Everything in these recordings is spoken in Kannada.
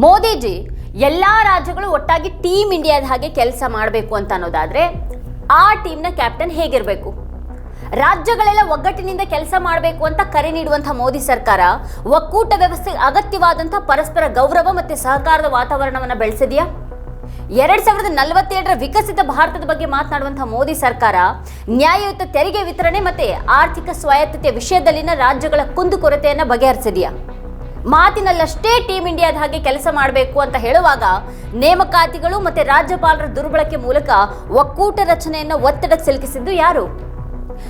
ಮೋದಿಜಿ ಎಲ್ಲ ರಾಜ್ಯಗಳು ಒಟ್ಟಾಗಿ ಟೀಮ್ ಇಂಡಿಯಾದ ಹಾಗೆ ಕೆಲಸ ಮಾಡಬೇಕು ಅಂತ ಅನ್ನೋದಾದರೆ ಆ ಟೀಮ್ನ ಕ್ಯಾಪ್ಟನ್ ಹೇಗಿರಬೇಕು? ರಾಜ್ಯಗಳೆಲ್ಲ ಒಗ್ಗಟ್ಟಿನಿಂದ ಕೆಲಸ ಮಾಡಬೇಕು ಅಂತ ಕರೆ ನೀಡುವಂಥ ಮೋದಿ ಸರ್ಕಾರ ಒಕ್ಕೂಟ ವ್ಯವಸ್ಥೆಗೆ ಅಗತ್ಯವಾದಂಥ ಪರಸ್ಪರ ಗೌರವ ಮತ್ತೆ ಸಹಕಾರದ ವಾತಾವರಣವನ್ನು ಬೆಳೆಸಿದೆಯಾ? ಎರಡ್ ಸಾವಿರದ ನಲವತ್ತೇಳರ ವಿಕಸಿತ ಭಾರತದ ಬಗ್ಗೆ ಮಾತನಾಡುವಂಥ ಮೋದಿ ಸರ್ಕಾರ ನ್ಯಾಯಯುತ ತೆರಿಗೆ ವಿತರಣೆ ಮತ್ತೆ ಆರ್ಥಿಕ ಸ್ವಾಯತ್ತತೆಯ ವಿಷಯದಲ್ಲಿನ ರಾಜ್ಯಗಳ ಕುಂದುಕೊರತೆಯನ್ನು ಬಗೆಹರಿಸಿದೆಯಾ? ಮಾತಿನಲ್ಲಷ್ಟೇ ಟೀಮ್ ಇಂಡಿಯಾದ ಹಾಗೆ ಕೆಲಸ ಮಾಡಬೇಕು ಅಂತ ಹೇಳುವಾಗ ನೇಮಕಾತಿಗಳು ಮತ್ತೆ ರಾಜ್ಯಪಾಲರ ದುರ್ಬಳಕೆ ಮೂಲಕ ಒಕ್ಕೂಟ ರಚನೆಯನ್ನು ಒತ್ತಡಕ್ಕೆ ಸಿಲುಕಿಸಿದ್ದು ಯಾರು?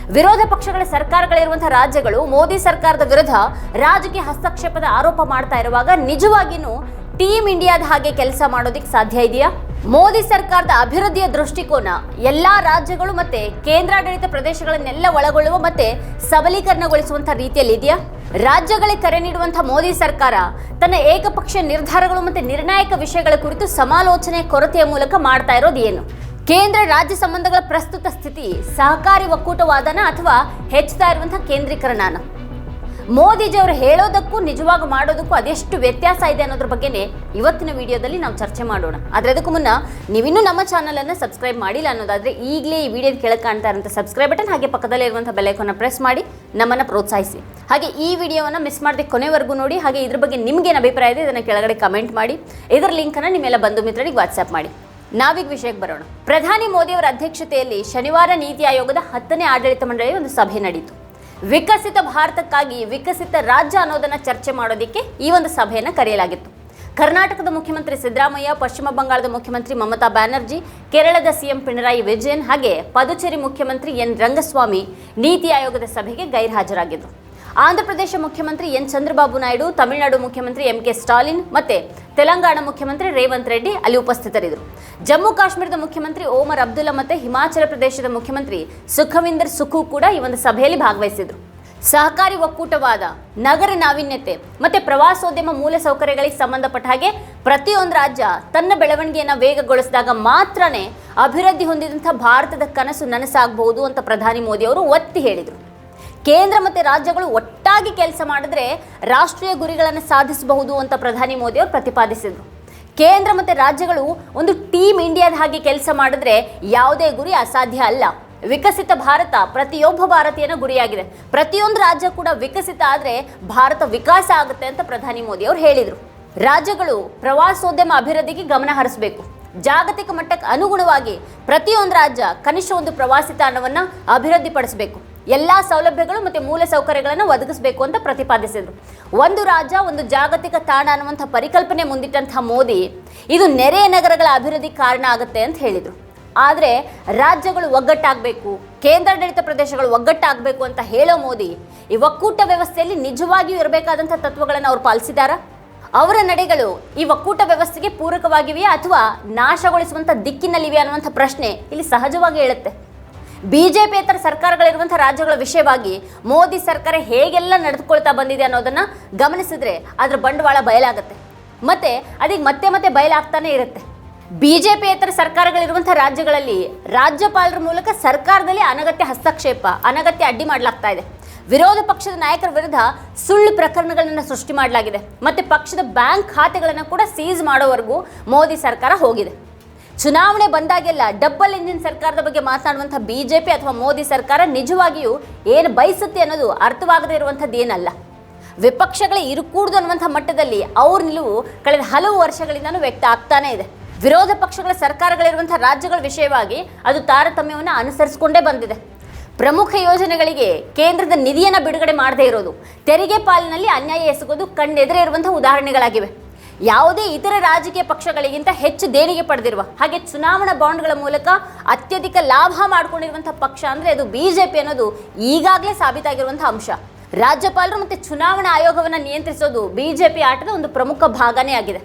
ವಿರೋಧ ಪಕ್ಷಗಳ ಸರ್ಕಾರಗಳಿರುವಂತಹ ರಾಜ್ಯಗಳು ಮೋದಿ ಸರ್ಕಾರದ ವಿರುದ್ಧ ರಾಜಕೀಯ ಹಸ್ತಕ್ಷೇಪದ ಆರೋಪ ಮಾಡ್ತಾ ಇರುವಾಗ ನಿಜವಾಗಿಯೂ ಟೀಮ್ ಇಂಡಿಯಾದ ಹಾಗೆ ಕೆಲಸ ಮಾಡೋದಿಕ್ಕೆ ಸಾಧ್ಯ ಇದೆಯಾ? ಮೋದಿ ಸರ್ಕಾರದ ಅಭಿವೃದ್ಧಿಯ ದೃಷ್ಟಿಕೋನ ಎಲ್ಲಾ ರಾಜ್ಯಗಳು ಮತ್ತೆ ಕೇಂದ್ರಾಡಳಿತ ಪ್ರದೇಶಗಳನ್ನೆಲ್ಲ ಒಳಗೊಳ್ಳುವ ಮತ್ತೆ ಸಬಲೀಕರಣಗೊಳಿಸುವಂತಹ ರೀತಿಯಲ್ಲಿ ಇದೆಯಾ ರಾಜ್ಯಗಳಿಗೆ ಕರೆ ನೀಡುವಂತಹ ಮೋದಿ ಸರ್ಕಾರ ತನ್ನ ಏಕಪಕ್ಷ ನಿರ್ಧಾರಗಳು ಮತ್ತೆ ನಿರ್ಣಾಯಕ ವಿಷಯಗಳ ಕುರಿತು ಸಮಾಲೋಚನೆ ಕೊರತೆಯ ಮೂಲಕ ಮಾಡ್ತಾ ಇರೋದು ಏನು? ಕೇಂದ್ರ ರಾಜ್ಯ ಸಂಬಂಧಗಳ ಪ್ರಸ್ತುತ ಸ್ಥಿತಿ, ಸಹಕಾರಿ ಒಕ್ಕೂಟವಾದನ ಅಥವಾ ಹೆಚ್ಚುತ್ತಾ ಇರುವಂತಹ ಕೇಂದ್ರೀಕರಣನ? ಮೋದಿಜಿ ಅವರು ಹೇಳೋದಕ್ಕೂ ನಿಜವಾಗಿ ಮಾಡೋದಕ್ಕೂ ಅದೆಷ್ಟು ವ್ಯತ್ಯಾಸ ಇದೆ ಅನ್ನೋದ್ರ ಬಗ್ಗೆನೇ ಇವತ್ತಿನ ವಿಡಿಯೋದಲ್ಲಿ ನಾವು ಚರ್ಚೆ ಮಾಡೋಣ. ಆದರೆ ಅದಕ್ಕೂ ಮುನ್ನ ನೀವಿನ್ನೂ ನಮ್ಮ ಚಾನಲನ್ನು ಸಬ್ಸ್ಕ್ರೈಬ್ ಮಾಡಿಲ್ಲ ಅನ್ನೋದಾದ್ರೆ ಈಗಲೇ ಈ ವಿಡಿಯೋದ ಕೆಳಗೆ ಕಾಣ್ತಾ ಇರುವಂಥ ಸಬ್ಸ್ಕ್ರೈಬ್ ಬಟನ್ ಹಾಗೆ ಪಕ್ಕದಲ್ಲೇ ಇರುವಂಥ ಬೆಲೈಕನ್ನು ಪ್ರೆಸ್ ಮಾಡಿ ನಮ್ಮನ್ನು ಪ್ರೋತ್ಸಾಹಿಸಿ. ಹಾಗೆ ಈ ವಿಡಿಯೋವನ್ನು ಮಿಸ್ ಮಾಡದೆ ಕೊನೆವರೆಗೂ ನೋಡಿ, ಹಾಗೆ ಇದ್ರ ಬಗ್ಗೆ ನಿಮ್ಗೇನು ಅಭಿಪ್ರಾಯ ಇದೆ ಇದನ್ನು ಕೆಳಗಡೆ ಕಮೆಂಟ್ ಮಾಡಿ, ಇದರ ಲಿಂಕನ್ನು ನಿಮ್ಮೆಲ್ಲ ಬಂಧು ಮಿತ್ರರಿಗೆ ವಾಟ್ಸ್ಆಪ್ ಮಾಡಿ. ನಾವೀಗ ವಿಷಯಕ್ಕೆ ಬರೋಣ. ಪ್ರಧಾನಿ ಮೋದಿಯವರ ಅಧ್ಯಕ್ಷತೆಯಲ್ಲಿ ಶನಿವಾರ ನೀತಿ ಆಯೋಗದ ಹತ್ತನೇ ಆಡಳಿತ ಮಂಡಳಿ ಒಂದು ಸಭೆ ನಡೆಯಿತು ವಿಕಸಿತ ಭಾರತಕ್ಕಾಗಿ ವಿಕಸಿತ ರಾಜ್ಯ ಅನ್ನೋದನ್ನು ಚರ್ಚೆ ಮಾಡೋದಕ್ಕೆ ಈ ಒಂದು ಸಭೆಯನ್ನು ಕರೆಯಲಾಗಿತ್ತು. ಕರ್ನಾಟಕದ ಮುಖ್ಯಮಂತ್ರಿ ಸಿದ್ದರಾಮಯ್ಯ, ಪಶ್ಚಿಮ ಬಂಗಾಳದ ಮುಖ್ಯಮಂತ್ರಿ ಮಮತಾ ಬ್ಯಾನರ್ಜಿ, ಕೇರಳದ ಸಿಎಂ ಪಿಣರಾಯಿ ವಿಜಯನ್ ಹಾಗೆ ಪದುಚೇರಿ ಮುಖ್ಯಮಂತ್ರಿ ಎನ್ ರಂಗಸ್ವಾಮಿ ನೀತಿ ಆಯೋಗದ ಸಭೆಗೆ ಗೈರ್ಹಾಜರಾಗಿದ್ದರು ಆಂಧ್ರಪ್ರದೇಶ ಮುಖ್ಯಮಂತ್ರಿ ಎನ್ ಚಂದ್ರಬಾಬು ನಾಯ್ಡು, ತಮಿಳುನಾಡು ಮುಖ್ಯಮಂತ್ರಿ ಎಂ ಕೆ ಸ್ಟಾಲಿನ್ ಮತ್ತೆ ತೆಲಂಗಾಣ ಮುಖ್ಯಮಂತ್ರಿ ರೇವಂತ್ ರೆಡ್ಡಿ ಅಲ್ಲಿ ಉಪಸ್ಥಿತರಿದ್ದರು. ಜಮ್ಮು ಕಾಶ್ಮೀರದ ಮುಖ್ಯಮಂತ್ರಿ ಓಮರ್ ಅಬ್ದುಲ್ಲಾ ಮತ್ತೆ ಹಿಮಾಚಲ ಪ್ರದೇಶದ ಮುಖ್ಯಮಂತ್ರಿ ಸುಖವಿಂದರ್ ಸುಖು ಕೂಡ ಈ ಒಂದು ಸಭೆಯಲ್ಲಿ ಭಾಗವಹಿಸಿದ್ರು. ಸಹಕಾರಿ ಒಕ್ಕೂಟವಾದ ನಗರ ನಾವೀನ್ಯತೆ ಮತ್ತೆ ಪ್ರವಾಸೋದ್ಯಮ ಮೂಲಸೌಕರ್ಯಗಳಿಗೆ ಸಂಬಂಧಪಟ್ಟ ಹಾಗೆ ಪ್ರತಿಯೊಂದು ರಾಜ್ಯ ತನ್ನ ಬೆಳವಣಿಗೆಯನ್ನು ವೇಗಗೊಳಿಸಿದಾಗ ಮಾತ್ರನೇ ಅಭಿವೃದ್ಧಿ ಹೊಂದಿದಂಥ ಭಾರತದ ಕನಸು ನನಸಾಗಬಹುದು ಅಂತ ಪ್ರಧಾನಿ ಮೋದಿ ಅವರು ಒತ್ತಿ ಹೇಳಿದರು. ಕೇಂದ್ರ ಮತ್ತು ರಾಜ್ಯಗಳು ಒಟ್ಟಾಗಿ ಕೆಲಸ ಮಾಡಿದ್ರೆ ರಾಷ್ಟ್ರೀಯ ಗುರಿಗಳನ್ನು ಸಾಧಿಸಬಹುದು ಅಂತ ಪ್ರಧಾನಿ ಮೋದಿ ಅವರು ಪ್ರತಿಪಾದಿಸಿದರು. ಕೇಂದ್ರ ಮತ್ತು ರಾಜ್ಯಗಳು ಒಂದು ಟೀಮ್ ಇಂಡಿಯಾದ ಹಾಗೆ ಕೆಲಸ ಮಾಡಿದ್ರೆ ಯಾವುದೇ ಗುರಿ ಅಸಾಧ್ಯ ಅಲ್ಲ. ವಿಕಸಿತ ಭಾರತ ಪ್ರತಿಯೊಬ್ಬ ಭಾರತೀಯನ ಗುರಿಯಾಗಿದೆ. ಪ್ರತಿಯೊಂದು ರಾಜ್ಯ ಕೂಡ ವಿಕಸಿತ ಆದರೆ ಭಾರತ ವಿಕಾಸ ಆಗುತ್ತೆ ಅಂತ ಪ್ರಧಾನಿ ಮೋದಿ ಅವರು ಹೇಳಿದರು. ರಾಜ್ಯಗಳು ಪ್ರವಾಸೋದ್ಯಮ ಅಭಿವೃದ್ಧಿಗೆ ಗಮನ ಹರಿಸಬೇಕು. ಜಾಗತಿಕ ಮಟ್ಟಕ್ಕೆ ಅನುಗುಣವಾಗಿ ಪ್ರತಿಯೊಂದು ರಾಜ್ಯ ಕನಿಷ್ಠ ಒಂದು ಪ್ರವಾಸಿ ತಾಣವನ್ನು ಅಭಿವೃದ್ಧಿಪಡಿಸಬೇಕು. ಎಲ್ಲ ಸೌಲಭ್ಯಗಳು ಮತ್ತು ಮೂಲ ಸೌಕರ್ಯಗಳನ್ನು ಒದಗಿಸಬೇಕು ಅಂತ ಪ್ರತಿಪಾದಿಸಿದರು. ಒಂದು ರಾಜ್ಯ, ಒಂದು ಜಾಗತಿಕ ತಾಣ ಅನ್ನುವಂಥ ಪರಿಕಲ್ಪನೆ ಮುಂದಿಟ್ಟಂಥ ಮೋದಿ ಇದು ನೆರೆಯ ನಗರಗಳ ಅಭಿವೃದ್ಧಿ ಕಾರಣ ಆಗುತ್ತೆ ಅಂತ ಹೇಳಿದರು. ಆದರೆ ರಾಜ್ಯಗಳು ಒಗ್ಗಟ್ಟಾಗಬೇಕು, ಕೇಂದ್ರಾಡಳಿತ ಪ್ರದೇಶಗಳು ಒಗ್ಗಟ್ಟಾಗಬೇಕು ಅಂತ ಹೇಳೋ ಮೋದಿ ಈ ಒಕ್ಕೂಟ ವ್ಯವಸ್ಥೆಯಲ್ಲಿ ನಿಜವಾಗಿಯೂ ಇರಬೇಕಾದಂಥ ತತ್ವಗಳನ್ನು ಅವ್ರು ಪಾಲಿಸಿದಾರಾ? ಅವರ ನಡೆಗಳು ಈ ಒಕ್ಕೂಟ ವ್ಯವಸ್ಥೆಗೆ ಪೂರಕವಾಗಿವೆಯಾ ಅಥವಾ ನಾಶಗೊಳಿಸುವಂಥ ದಿಕ್ಕಿನಲ್ಲಿವೆ ಅನ್ನುವಂಥ ಪ್ರಶ್ನೆ ಇಲ್ಲಿ ಸಹಜವಾಗಿ ಹೇಳುತ್ತೆ. ಬಿಜೆಪಿಯೇತರ ಸರ್ಕಾರಗಳಿರುವಂಥ ರಾಜ್ಯಗಳ ವಿಷಯವಾಗಿ ಮೋದಿ ಸರ್ಕಾರ ಹೇಗೆಲ್ಲ ನಡೆದುಕೊಳ್ತಾ ಬಂದಿದೆ ಅನ್ನೋದನ್ನು ಗಮನಿಸಿದ್ರೆ ಅದರ ಬಂಡವಾಳ ಬಯಲಾಗುತ್ತೆ. ಮತ್ತೆ ಅದಕ್ಕೆ ಮತ್ತೆ ಮತ್ತೆ ಬಯಲಾಗ್ತಾನೆ ಇರುತ್ತೆ. ಬಿಜೆಪಿಯೇತರ ಸರ್ಕಾರಗಳಿರುವಂಥ ರಾಜ್ಯಗಳಲ್ಲಿ ರಾಜ್ಯಪಾಲರ ಮೂಲಕ ಸರ್ಕಾರದಲ್ಲಿ ಅನಗತ್ಯ ಹಸ್ತಕ್ಷೇಪ, ಅನಗತ್ಯ ಅಡ್ಡಿ ಮಾಡಲಾಗ್ತಾ ಇದೆ. ವಿರೋಧ ಪಕ್ಷದ ನಾಯಕರ ವಿರುದ್ಧ ಸುಳ್ಳು ಪ್ರಕರಣಗಳನ್ನು ಸೃಷ್ಟಿ ಮಾಡಲಾಗಿದೆ. ಮತ್ತು ಪಕ್ಷದ ಬ್ಯಾಂಕ್ ಖಾತೆಗಳನ್ನು ಕೂಡ ಸೀಸ್ ಮಾಡೋವರೆಗೂ ಮೋದಿ ಸರ್ಕಾರ ಹೋಗಿದೆ. ಚುನಾವಣೆ ಬಂದಾಗೆಲ್ಲ ಡಬ್ಬಲ್ ಇಂಜಿನ್ ಸರ್ಕಾರದ ಬಗ್ಗೆ ಮಾತನಾಡುವಂಥ ಬಿಜೆಪಿ ಅಥವಾ ಮೋದಿ ಸರ್ಕಾರ ನಿಜವಾಗಿಯೂ ಏನು ಬಯಸುತ್ತೆ ಅನ್ನೋದು ಅರ್ಥವಾಗದೇ ಇರುವಂಥದ್ದು ಏನಲ್ಲ. ವಿಪಕ್ಷಗಳೇ ಇರಕೂಡ್ದು ಅನ್ನುವಂಥ ಮಟ್ಟದಲ್ಲಿ ಅವ್ರ ನಿಲುವು ಕಳೆದ ಹಲವು ವರ್ಷಗಳಿಂದನೂ ವ್ಯಕ್ತ ಆಗ್ತಾನೇ ಇದೆ. ವಿರೋಧ ಪಕ್ಷಗಳ ಸರ್ಕಾರಗಳಿರುವಂಥ ರಾಜ್ಯಗಳ ವಿಷಯವಾಗಿ ಅದು ತಾರತಮ್ಯವನ್ನು ಅನುಸರಿಸಿಕೊಂಡೇ ಬಂದಿದೆ. ಪ್ರಮುಖ ಯೋಜನೆಗಳಿಗೆ ಕೇಂದ್ರದ ನಿಧಿಯನ್ನು ಬಿಡುಗಡೆ ಮಾಡದೇ ಇರೋದು, ತೆರಿಗೆ ಪಾಲಿನಲ್ಲಿ ಅನ್ಯಾಯ ಎಸಗೋದು ಕಣ್ಣೆದುರೇ ಇರುವಂಥ ಉದಾಹರಣೆಗಳಾಗಿವೆ. ಯಾವುದೇ ಇತರ ರಾಜಕೀಯ ಪಕ್ಷಗಳಿಗಿಂತ ಹೆಚ್ಚು ದೇಣಿಗೆ ಪಡೆದಿರುವ ಹಾಗೆ ಚುನಾವಣಾ ಬಾಂಡ್ಗಳ ಮೂಲಕ ಅತ್ಯಧಿಕ ಲಾಭ ಮಾಡಿಕೊಂಡಿರುವಂಥ ಪಕ್ಷ ಅಂದರೆ ಅದು ಬಿಜೆಪಿ ಅನ್ನೋದು ಈಗಾಗಲೇ ಸಾಬೀತಾಗಿರುವಂಥ ಅಂಶ. ರಾಜ್ಯಪಾಲರು ಮತ್ತು ಚುನಾವಣಾ ಆಯೋಗವನ್ನು ನಿಯಂತ್ರಿಸೋದು ಬಿಜೆಪಿ ಆಟದ ಒಂದು ಪ್ರಮುಖ ಭಾಗನೇ ಆಗಿದೆ.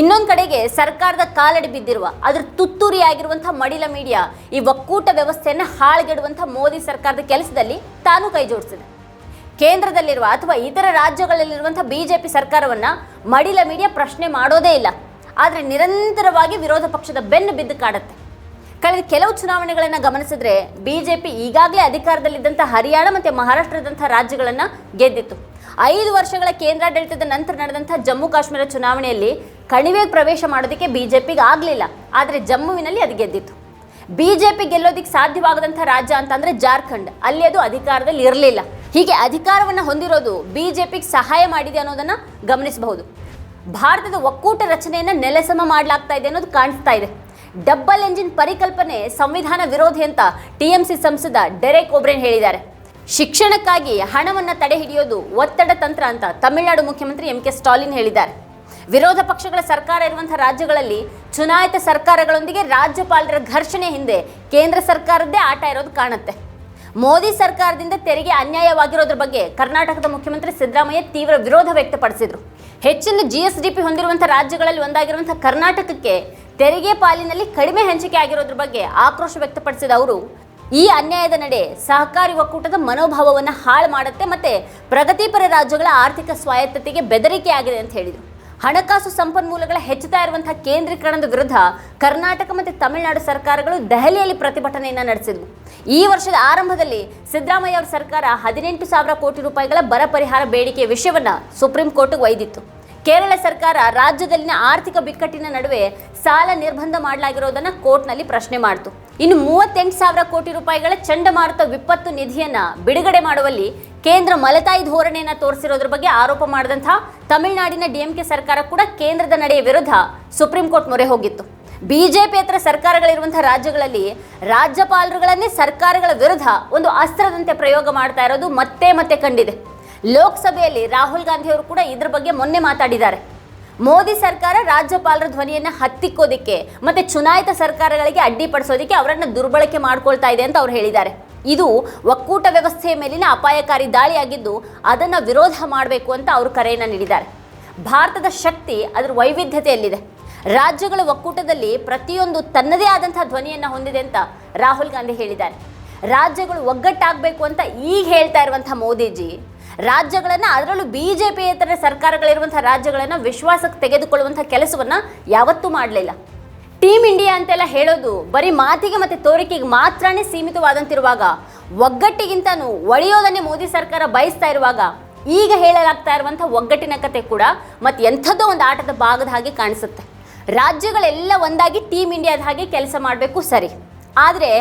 ಇನ್ನೊಂದು ಕಡೆಗೆ ಸರ್ಕಾರದ ಕಾಲಡಿ ಬಿದ್ದಿರುವ, ಅದರ ತುತ್ತೂರಿಯಾಗಿರುವಂಥ ಮಡಿಲ ಮೀಡಿಯಾ ಈ ಒಕ್ಕೂಟ ವ್ಯವಸ್ಥೆಯನ್ನು ಹಾಳುಗೆಡುವಂಥ ಮೋದಿ ಸರ್ಕಾರದ ಕೆಲಸದಲ್ಲಿ ತಾನು ಕೈ ಜೋಡಿಸಿದೆ. ಕೇಂದ್ರದಲ್ಲಿರುವ ಅಥವಾ ಇತರ ರಾಜ್ಯಗಳಲ್ಲಿರುವಂಥ ಬಿಜೆಪಿ ಸರ್ಕಾರವನ್ನು ಮಡಿಲ ಮೀಡಿಯಾ ಪ್ರಶ್ನೆ ಮಾಡೋದೇ ಇಲ್ಲ. ಆದರೆ ನಿರಂತರವಾಗಿ ವಿರೋಧ ಪಕ್ಷದ ಬೆನ್ನು ಬಿದ್ದು ಕಾಡುತ್ತೆ. ಕಳೆದ ಕೆಲವು ಚುನಾವಣೆಗಳನ್ನು ಗಮನಿಸಿದ್ರೆ ಬಿ ಜೆ ಪಿ ಈಗಾಗಲೇ ಅಧಿಕಾರದಲ್ಲಿದ್ದಂಥ ಹರಿಯಾಣ ಮತ್ತು ಮಹಾರಾಷ್ಟ್ರದಂಥ ರಾಜ್ಯಗಳನ್ನು ಗೆದ್ದಿತ್ತು. ಐದು ವರ್ಷಗಳ ಕೇಂದ್ರಾಡಳಿತದ ನಂತರ ನಡೆದಂಥ ಜಮ್ಮು ಕಾಶ್ಮೀರ ಚುನಾವಣೆಯಲ್ಲಿ ಕಣಿವೆ ಪ್ರವೇಶ ಮಾಡೋದಕ್ಕೆ ಬಿ ಜೆ ಪಿಗೆ ಆಗಲಿಲ್ಲ. ಆದರೆ ಜಮ್ಮುವಿನಲ್ಲಿ ಅದು ಗೆದ್ದಿತ್ತು. ಬಿ ಜೆ ಪಿ ಗೆಲ್ಲೋದಕ್ಕೆ ಸಾಧ್ಯವಾಗದಂಥ ರಾಜ್ಯ ಅಂತಂದರೆ ಜಾರ್ಖಂಡ್. ಅಲ್ಲಿ ಅದು ಅಧಿಕಾರದಲ್ಲಿ ಇರಲಿಲ್ಲ. ಹೀಗೆ ಅಧಿಕಾರವನ್ನು ಹೊಂದಿರೋದು ಬಿಜೆಪಿಗೆ ಸಹಾಯ ಮಾಡಿದೆ ಅನ್ನೋದನ್ನು ಗಮನಿಸಬಹುದು. ಭಾರತದ ಒಕ್ಕೂಟ ರಚನೆಯನ್ನು ನೆಲೆಸಮ ಮಾಡಲಾಗ್ತಾ ಇದೆ ಅನ್ನೋದು ಕಾಣಿಸ್ತಾ ಇದೆ. ಡಬ್ಬಲ್ ಎಂಜಿನ್ ಪರಿಕಲ್ಪನೆ ಸಂವಿಧಾನ ವಿರೋಧಿ ಅಂತ ಟಿಎಂಸಿ ಸಂಸದ ಡೆರೆಕ್ ಒಬ್ರೇನ್ ಹೇಳಿದ್ದಾರೆ. ಶಿಕ್ಷಣಕ್ಕಾಗಿ ಹಣವನ್ನು ತಡೆ ಹಿಡಿಯೋದು ಒತ್ತಡ ತಂತ್ರ ಅಂತ ತಮಿಳುನಾಡು ಮುಖ್ಯಮಂತ್ರಿ ಎಂ ಕೆ ಸ್ಟಾಲಿನ್ ಹೇಳಿದ್ದಾರೆ. ವಿರೋಧ ಪಕ್ಷಗಳ ಸರ್ಕಾರ ಇರುವಂತಹ ರಾಜ್ಯಗಳಲ್ಲಿ ಚುನಾಯಿತ ಸರ್ಕಾರಗಳೊಂದಿಗೆ ರಾಜ್ಯಪಾಲರ ಘರ್ಷಣೆ ಹಿಂದೆ ಕೇಂದ್ರ ಸರ್ಕಾರದ್ದೇ ಆಟ ಇರೋದು ಕಾಣುತ್ತೆ. ಮೋದಿ ಸರ್ಕಾರದಿಂದ ತೆರಿಗೆ ಅನ್ಯಾಯವಾಗಿರೋದ್ರ ಬಗ್ಗೆ ಕರ್ನಾಟಕದ ಮುಖ್ಯಮಂತ್ರಿ ಸಿದ್ದರಾಮಯ್ಯ ತೀವ್ರ ವಿರೋಧ ವ್ಯಕ್ತಪಡಿಸಿದರು. ಹೆಚ್ಚಿನ ಜಿ ಎಸ್ ಡಿ ಪಿ ಹೊಂದಿರುವಂಥ ರಾಜ್ಯಗಳಲ್ಲಿ ಒಂದಾಗಿರುವಂಥ ಕರ್ನಾಟಕಕ್ಕೆ ತೆರಿಗೆ ಪಾಲಿನಲ್ಲಿ ಕಡಿಮೆ ಹಂಚಿಕೆ ಆಗಿರೋದ್ರ ಬಗ್ಗೆ ಆಕ್ರೋಶ ವ್ಯಕ್ತಪಡಿಸಿದ ಅವರು, ಈ ಅನ್ಯಾಯದ ನಡೆ ಸಹಕಾರಿ ಒಕ್ಕೂಟದ ಮನೋಭಾವವನ್ನು ಹಾಳು ಮಾಡುತ್ತೆ ಮತ್ತೆ ಪ್ರಗತಿಪರ ರಾಜ್ಯಗಳ ಆರ್ಥಿಕ ಸ್ವಾಯತ್ತತೆಗೆ ಬೆದರಿಕೆ ಆಗಿದೆ ಅಂತ ಹೇಳಿದರು. ಹಣಕಾಸು ಸಂಪನ್ಮೂಲಗಳ ಹೆಚ್ಚುತ್ತಾ ಇರುವಂತಹ ಕೇಂದ್ರೀಕರಣದ ವಿರುದ್ಧ ಕರ್ನಾಟಕ ಮತ್ತು ತಮಿಳುನಾಡು ಸರ್ಕಾರಗಳು ದೆಹಲಿಯಲ್ಲಿ ಪ್ರತಿಭಟನೆಯನ್ನು ನಡೆಸಿದ್ವು. ಈ ವರ್ಷದ ಆರಂಭದಲ್ಲಿ ಸಿದ್ದರಾಮಯ್ಯ ಅವರ ಸರ್ಕಾರ ಹದಿನೆಂಟು ಸಾವಿರ ಕೋಟಿ ರೂಪಾಯಿಗಳ ಬರ ಪರಿಹಾರ ಬೇಡಿಕೆಯ ವಿಷಯವನ್ನ ಸುಪ್ರೀಂ ಕೋರ್ಟ್ಗೆ ಒಯ್ದಿತ್ತು. ಕೇರಳ ಸರ್ಕಾರ ರಾಜ್ಯದಲ್ಲಿನ ಆರ್ಥಿಕ ಬಿಕ್ಕಟ್ಟಿನ ನಡುವೆ ಸಾಲ ನಿರ್ಬಂಧ ಮಾಡಲಾಗಿರೋದನ್ನ ಕೋರ್ಟ್ನಲ್ಲಿ ಪ್ರಶ್ನೆ ಮಾಡಿತು. ಇನ್ನು ಮೂವತ್ತೆಂಟು ಸಾವಿರ ಕೋಟಿ ರೂಪಾಯಿಗಳ ಚಂಡಮಾರುತ ವಿಪತ್ತು ನಿಧಿಯನ್ನ ಬಿಡುಗಡೆ ಮಾಡುವಲ್ಲಿ ಕೇಂದ್ರ ಮಲತಾಯಿ ಧೋರಣೆಯನ್ನು ತೋರಿಸಿರೋದ್ರ ಬಗ್ಗೆ ಆರೋಪ ಮಾಡಿದಂತಹ ತಮಿಳುನಾಡಿನ ಡಿಎಂಕೆ ಸರ್ಕಾರ ಕೂಡ ಕೇಂದ್ರದ ನಡೆಯ ವಿರುದ್ಧ ಸುಪ್ರೀಂ ಕೋರ್ಟ್ ಮೊರೆ ಹೋಗಿತ್ತು. ಬಿಜೆಪಿಯೇತರ ಸರ್ಕಾರಗಳಿರುವಂತಹ ರಾಜ್ಯಗಳಲ್ಲಿ ರಾಜ್ಯಪಾಲರುಗಳನ್ನೇ ಸರ್ಕಾರಗಳ ವಿರುದ್ಧ ಒಂದು ಅಸ್ತ್ರದಂತೆ ಪ್ರಯೋಗ ಮಾಡ್ತಾ ಇರೋದು ಮತ್ತೆ ಮತ್ತೆ ಕಂಡಿದೆ. ಲೋಕಸಭೆಯಲ್ಲಿ ರಾಹುಲ್ ಗಾಂಧಿ ಅವರು ಕೂಡ ಇದ್ರ ಬಗ್ಗೆ ಮೊನ್ನೆ ಮಾತಾಡಿದ್ದಾರೆ. ಮೋದಿ ಸರ್ಕಾರ ರಾಜ್ಯಪಾಲರ ಧ್ವನಿಯನ್ನು ಹತ್ತಿಕ್ಕೋದಿಕ್ಕೆ ಮತ್ತೆ ಚುನಾಯಿತ ಸರ್ಕಾರಗಳಿಗೆ ಅಡ್ಡಿಪಡಿಸೋದಕ್ಕೆ ಅವರನ್ನು ದುರ್ಬಳಕೆ ಮಾಡ್ಕೊಳ್ತಾ ಇದೆ ಅಂತ ಅವ್ರು ಹೇಳಿದ್ದಾರೆ. ಇದು ಒಕ್ಕೂಟ ವ್ಯವಸ್ಥೆಯ ಮೇಲಿನ ಅಪಾಯಕಾರಿ ದಾಳಿಯಾಗಿದ್ದು ಅದನ್ನ ವಿರೋಧ ಮಾಡಬೇಕು ಅಂತ ಅವರು ಕರೆಯನ್ನು ನೀಡಿದ್ದಾರೆ. ಭಾರತದ ಶಕ್ತಿ ಅದರ ವೈವಿಧ್ಯತೆಯಲ್ಲಿದೆ. ರಾಜ್ಯಗಳ ಒಕ್ಕೂಟದಲ್ಲಿ ಪ್ರತಿಯೊಂದು ತನ್ನದೇ ಆದಂಥ ಧ್ವನಿಯನ್ನು ಹೊಂದಿದೆ ಅಂತ ರಾಹುಲ್ ಗಾಂಧಿ ಹೇಳಿದ್ದಾರೆ. ರಾಜ್ಯಗಳು ಒಗ್ಗಟ್ಟಾಗಬೇಕು ಅಂತ ಈಗ ಹೇಳ್ತಾ ಇರುವಂಥ ಮೋದಿಜಿ ರಾಜ್ಯಗಳನ್ನ, ಅದರಲ್ಲೂ ಬಿಜೆಪಿಯೇತರ ಸರ್ಕಾರಗಳಿರುವಂತಹ ರಾಜ್ಯಗಳನ್ನ ವಿಶ್ವಾಸಕ್ಕೆ ತೆಗೆದುಕೊಳ್ಳುವಂತಹ ಕೆಲಸವನ್ನ ಯಾವತ್ತೂ ಮಾಡಲಿಲ್ಲ. ಟೀಮ್ ಇಂಡಿಯಾ ಅಂತೆಲ್ಲ ಹೇಳೋದು ಬರೀ ಮಾತಿಗೆ ಮತ್ತೆ ತೋರಿಕೆಗೆ ಮಾತ್ರನೇ ಸೀಮಿತವಾದಂತಿರುವಾಗ, ಒಗ್ಗಟ್ಟಿಗಿಂತನೂ ಒಳಿಯೋದನ್ನೇ ಮೋದಿ ಸರ್ಕಾರ ಬಯಸ್ತಾ ಇರುವಾಗ, ಈಗ ಹೇಳಲಾಗ್ತಾ ಇರುವಂತಹ ಒಗ್ಗಟ್ಟಿನ ಕತೆ ಕೂಡ ಮತ್ತೆ ಎಂಥದ್ದೋ ಒಂದು ಆಟದ ಭಾಗದ ಹಾಗೆ ಕಾಣಿಸುತ್ತೆ. ರಾಜ್ಯಗಳೆಲ್ಲ ಒಂದಾಗಿ ಟೀಮ್ ಇಂಡಿಯಾದ ಹಾಗೆ ಕೆಲಸ ಮಾಡಬೇಕು, ಸರಿ. ಆದರೆ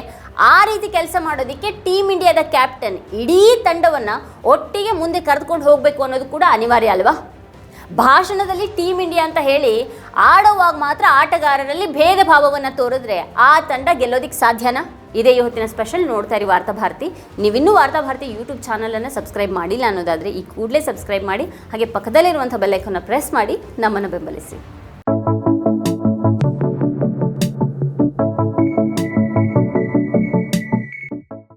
ಆ ರೀತಿ ಕೆಲಸ ಮಾಡೋದಕ್ಕೆ ಟೀಮ್ ಇಂಡಿಯಾದ ಕ್ಯಾಪ್ಟನ್ ಇಡೀ ತಂಡವನ್ನು ಒಟ್ಟಿಗೆ ಮುಂದೆ ಕರೆದುಕೊಂಡು ಹೋಗಬೇಕು ಅನ್ನೋದು ಕೂಡ ಅನಿವಾರ್ಯ ಅಲ್ವಾ? ಭಾಷಣದಲ್ಲಿ ಟೀಮ್ ಇಂಡಿಯಾ ಅಂತ ಹೇಳಿ ಆಡೋವಾಗ ಮಾತ್ರ ಆಟಗಾರರಲ್ಲಿ ಭೇದ ಭಾವವನ್ನು ತೋರಿದ್ರೆ ಆ ತಂಡ ಗೆಲ್ಲೋದಿಕ್ಕೆ ಸಾಧ್ಯನಾ? ಇದೇ ಇವತ್ತಿನ ಸ್ಪೆಷಲ್ ನೋಡ್ತಾ ಇರಿ ವಾರ್ತಾಭಾರತಿ ನೀವಿನ್ನೂ ವಾರ್ತಾಭಾರತಿ ಯೂಟ್ಯೂಬ್ ಚಾನಲನ್ನು ಸಬ್ಸ್ಕ್ರೈಬ್ ಮಾಡಿಲ್ಲ ಅನ್ನೋದಾದರೆ ಈ ಕೂಡಲೇ ಸಬ್ಸ್ಕ್ರೈಬ್ ಮಾಡಿ, ಹಾಗೆ ಪಕ್ಕದಲ್ಲಿರುವಂಥ ಬೆಲ್ಲೈಕನ್ನು ಪ್ರೆಸ್ ಮಾಡಿ, ನಮ್ಮನ್ನು ಬೆಂಬಲಿಸಿ.